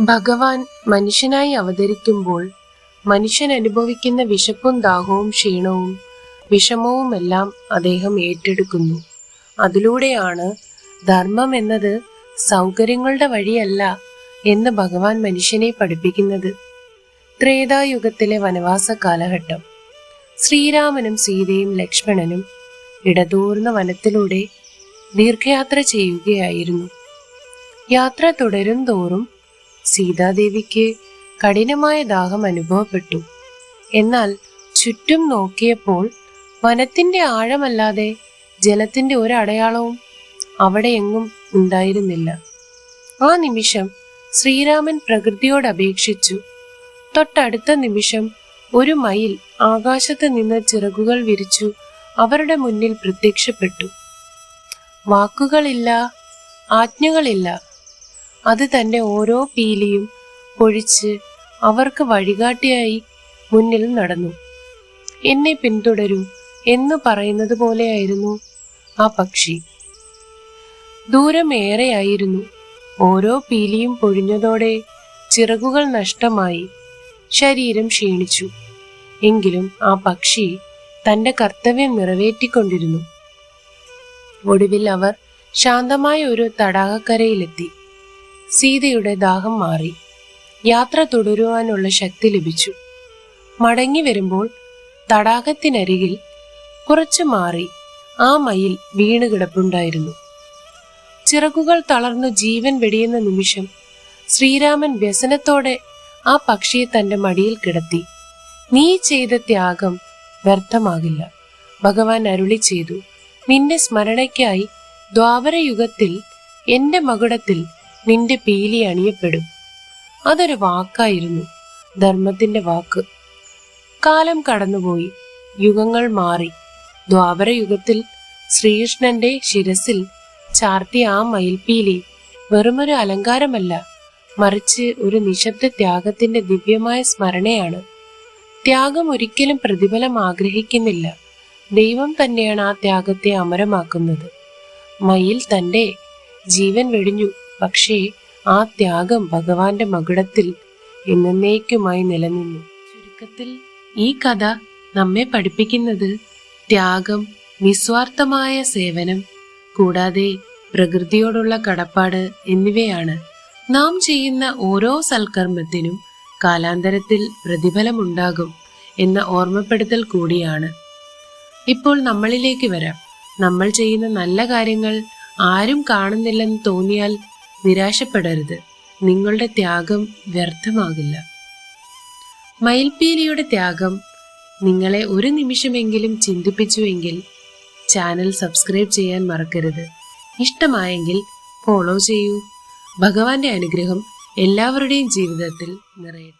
ഭഗവാൻ മനുഷ്യനായി അവതരിക്കുമ്പോൾ മനുഷ്യൻ അനുഭവിക്കുന്ന വിശപ്പും ദാഹവും ക്ഷീണവും വിഷമവുമെല്ലാം അദ്ദേഹം ഏറ്റെടുക്കുന്നു. അതിലൂടെയാണ് ധർമ്മം എന്നത് സൗകര്യങ്ങളുടെ വഴിയല്ല എന്ന് ഭഗവാൻ മനുഷ്യനെ പഠിപ്പിക്കുന്നത്. ത്രേതായുഗത്തിലെ വനവാസ കാലഘട്ടം. ശ്രീരാമനും സീതയും ലക്ഷ്മണനും ഇടതൂർന്ന വനത്തിലൂടെ ദീർഘയാത്ര ചെയ്യുകയായിരുന്നു. യാത്ര തുടരും തോറും സീതാദേവിക്ക് കഠിനമായ ദാഹം അനുഭവപ്പെട്ടു. എന്നാൽ ചുറ്റും നോക്കിയപ്പോൾ വനത്തിന്റെ ആഴമല്ലാതെ ജലത്തിന്റെ ഒരടയാളവും അവിടെ എങ്ങും ഉണ്ടായിരുന്നില്ല. ആ നിമിഷം ശ്രീരാമൻ പ്രകൃതിയോട് അപേക്ഷിച്ചു. തൊട്ടടുത്ത നിമിഷം ഒരു മയിൽ ആകാശത്ത് നിന്ന് ചിറകുകൾ വിരിച്ചു അവരുടെ മുന്നിൽ പ്രത്യക്ഷപ്പെട്ടു. വാക്കുകളില്ല ആജ്ഞകളില്ല. അത് തന്റെ ഓരോ പീലിയും പൊഴിച്ച് അവർക്ക് വഴികാട്ടിയായി മുന്നിൽ നടന്നു. എന്നെ പിന്തുടരൂ എന്ന് പറയുന്നത് പോലെയായിരുന്നു ആ പക്ഷി. ദൂരമേറെയായിരുന്നു. ഓരോ പീലിയും പൊഴിഞ്ഞതോടെ ചിറകുകൾ നഷ്ടമായി. ശരീരം ക്ഷീണിച്ചു. എങ്കിലും ആ പക്ഷി തന്റെ കർത്തവ്യം നിറവേറ്റിക്കൊണ്ടിരുന്നു. ഒടുവിൽ അവർ ശാന്തമായ ഒരു തടാകക്കരയിലെത്തി. സീതയുടെ ദാഹം മാറി. യാത്ര തുടരുവാനുള്ള ശക്തി ലഭിച്ചു. മടങ്ങി വരുമ്പോൾ തടാകത്തിനരികിൽ കുറച്ചു മാറി ആ മയിൽ വീണ് കിടപ്പുണ്ടായിരുന്നു. ചിറകുകൾ തളർന്നു ജീവൻ വെടിയുന്ന നിമിഷം ശ്രീരാമൻ വ്യസനത്തോടെ ആ പക്ഷിയെ തന്റെ മടിയിൽ കിടത്തി. നീ ചെയ്ത ത്യാഗം വ്യർത്ഥമാകില്ല. ഭഗവാൻ അരുളി ചെയ്തു. നിന്റെ സ്മരണയ്ക്കായി ദ്വാപരയുഗത്തിൽ എന്റെ മകുടത്തിൽ നിന്റെ പീലി അണിയപ്പെടും. അതൊരു വാക്കായിരുന്നു ധർമ്മത്തിന്റെ വാക്ക്. കാലം കടന്നുപോയി. യുഗങ്ങൾ മാറി. ദ്വാപരയുഗത്തിൽ ശ്രീകൃഷ്ണന്റെ ശിരസിൽ ചാർത്തിയ ആ മയിൽപീലി വെറുമൊരു അലങ്കാരമല്ല മറിച്ച് ഒരു നിശബ്ദ ത്യാഗത്തിന്റെ ദിവ്യമായ സ്മരണയാണ്. ത്യാഗം ഒരിക്കലും പ്രതിഫലം ആഗ്രഹിക്കുന്നില്ല. ദൈവം തന്നെയാണ് ആ ത്യാഗത്തെ അമരമാക്കുന്നത്. മയിൽ തന്റെ ജീവൻ വെടിഞ്ഞു. പക്ഷേ ആ ത്യാഗം ഭഗവാന്റെ മകുടത്തിൽ എന്നേക്കുമായി നിലനിന്നു. ചുരുക്കത്തിൽ ഈ കഥ നമ്മെ പഠിപ്പിക്കുന്നത് ത്യാഗം നിസ്വാർത്ഥമായ സേവനം കൂടാതെ പ്രകൃതിയോടുള്ള കടപ്പാട് എന്നിവയാണ്. നാം ചെയ്യുന്ന ഓരോ സൽക്കർമ്മത്തിനും കാലാന്തരത്തിൽ പ്രതിഫലമുണ്ടാകും എന്ന ഓർമ്മപ്പെടുത്തൽ കൂടിയാണ്. ഇപ്പോൾ നമ്മളിലേക്ക് വരാം. നമ്മൾ ചെയ്യുന്ന നല്ല കാര്യങ്ങൾ ആരും കാണുന്നില്ലെന്ന് തോന്നിയാൽ നിരാശപ്പെടരുത്. നിങ്ങളുടെ ത്യാഗം വ്യർത്ഥമാകില്ല. മയിൽപീലിയുടെ ത്യാഗം നിങ്ങളെ ഒരു നിമിഷമെങ്കിലും ചിന്തിപ്പിച്ചുവെങ്കിൽ ചാനൽ സബ്സ്ക്രൈബ് ചെയ്യാൻ മറക്കരുത്. ഇഷ്ടമായെങ്കിൽ ഫോളോ ചെയ്യൂ. ഭഗവാന്റെ അനുഗ്രഹം എല്ലാവരുടെയും ജീവിതത്തിൽ നിറയട്ടെ.